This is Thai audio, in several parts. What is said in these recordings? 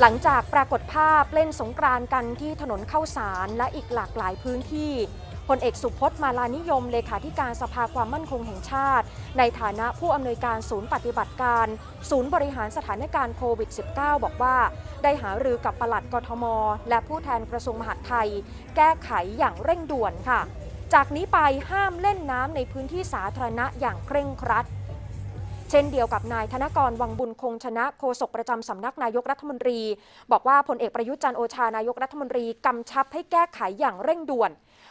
หลังจากปรากฏภาพเล่นสงกรานต์กันที่ถนนเข้าสารและอีกหลากหลายพื้นที่พลเอกสุพจน์มาลานิยมเลขาธิการสภาความมั่นคงแห่งชาติ ในฐานะผู้อำนวยการศูนย์ปฏิบัติการ ศูนย์บริหารสถานการณ์โควิด -19 บอกว่า ได้หารือกับปลัดกทม และผู้แทนกระทรวงมหาดไทย แก้ไขอย่างเร่งด่วนค่ะ จากนี้ไปห้ามเล่นน้ำในพื้นที่สาธารณะอย่างเคร่งครัด เช่นเดียวกับนายธนกรวังบุญคงชนะโฆษกประจำสำนักนายกรัฐมนตรี บอกว่าพลเอกประยุทธ์จันโอชานายกรัฐมนตรีกำชับให้แก้ไขอย่างเร่งด่วน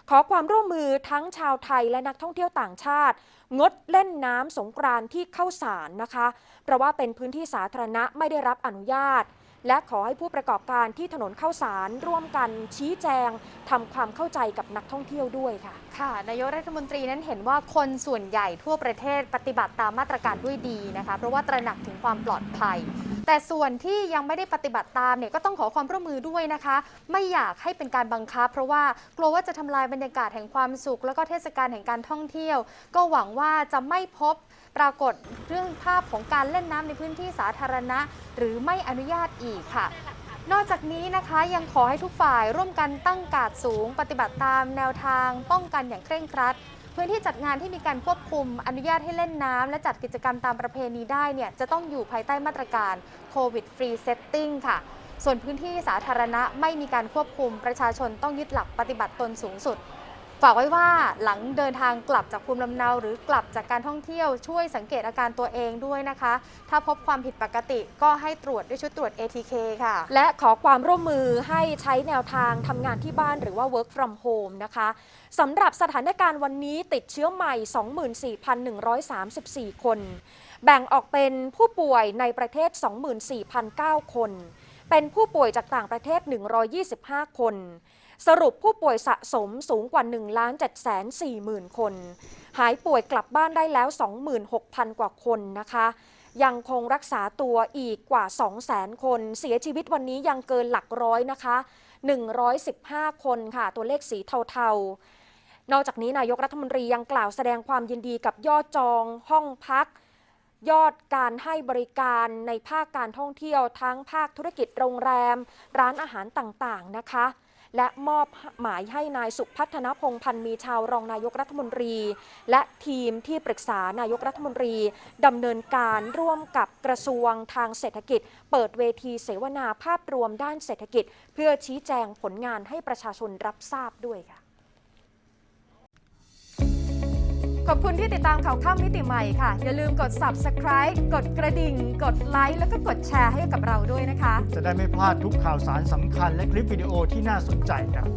ขอความร่วมมือทั้งชาวไทยและนักท่องเที่ยวต่างชาติ งดเล่นน้ำสงกรานที่เข้าสารนะคะ เพราะว่าเป็นพื้นที่สาธารณะไม่ได้รับอนุญาต และขอให้ผู้ประกอบการที่ถนนเข้าสารร่วมกันชี้แจงทำความเข้าใจกับนักท่องเที่ยวด้วยค่ะ ค่ะ นายกรัฐมนตรีนั้นเห็นว่าคนส่วนใหญ่ทั่วประเทศปฏิบัติตามมาตรการด้วยดีนะคะ เพราะว่าตระหนักถึงความปลอดภัย แต่ส่วนที่ยังไม่ได้ปฏิบัติตามเนี่ยก็ต้องขอความร่วมมือด้วยนะคะ ไม่อยากให้เป็นการบังคับ เพราะว่ากลัวว่าจะทำลายบรรยากาศแห่งความสุข แล้วก็เทศกาลแห่งการท่องเที่ยว ก็หวังว่าจะไม่พบปรากฏเรื่องภาพของการเล่นน้ำในพื้นที่สาธารณะ หรือไม่อนุญาตอีกค่ะนอกจากนี้นะคะยังขอให้ทุกฝ่ายร่วมกันตั้งกาดสูง ปฏิบัติตามแนวทางป้องกันอย่างเคร่งครัด พื้นที่จัดงานที่มีการควบคุมอนุญาตให้เล่นน้ำและจัดกิจกรรมตามประเพณีได้เนี่ยจะต้องอยู่ภายใต้มาตรการโควิดฟรีเซตติ้งค่ะ ส่วนพื้นที่สาธารณะไม่มีการควบคุมประชาชนต้องยึดหลักปฏิบัติตนสูงสุด ฝากไว้ว่าหลังเดินทางกลับจากภูมิลำเนา หรือกลับจากการท่องเที่ยวช่วยสังเกตอาการตัวเองด้วยนะคะ ถ้าพบความผิดปกติก็ให้ตรวจด้วยชุดตรวจ ATK ค่ะ และขอความร่วมมือให้ใช้แนวทางทำงานที่บ้านหรือว่า work from home นะคะสำหรับสถานการณ์วันนี้ติดเชื้อใหม่ 24,134 คน แบ่งออกเป็นผู้ป่วยในประเทศ 24,009 คน เป็นผู้ป่วยจากต่างประเทศ 125 คน สรุปผู้ป่วยสะสมสูงกว่า1ล้าน7 4 0 0 0 0 คน หายป่วยกลับบ้านได้แล้ว 26,000 กว่าคนนะคะ ยังคงรักษาตัวอีกกว่า 200,000 คน เสียชีวิตวันนี้ยังเกินหลักร้อยนะคะ 115 คนค่ะ ตัวเลขสีเทาๆ นอกจากนี้นายกรัฐมนตรียังกล่าวแสดงความยินดีกับยอดจอง ห้องพัก ยอดการให้บริการในภาคการท่องเที่ยวทั้งภาคธุรกิจโรงแรม ร้านอาหารต่างๆนะคะ และมอบหมายให้นายสุพัฒนพงพันธ์มีชาวรองนายกรัฐมนตรี และทีมที่ปรึกษานายกรัฐมนตรีดำเนินการร่วมกับกระทรวงทางเศรษฐกิจ เปิดเวทีเสวนาภาพรวมด้านเศรษฐกิจ เพื่อชี้แจงผลงานให้ประชาชนรับทราบด้วยค่ะ ขอบคุณที่ติดตามข่าวข้ามมิติใหม่ค่ะ อย่าลืมกด subscribe กดกระดิ่ง กดไลค์แล้วก็กดแชร์ให้กับเราด้วยนะคะ จะได้ไม่พลาดทุกข่าวสารสำคัญและคลิปวิดีโอที่น่าสนใจครับ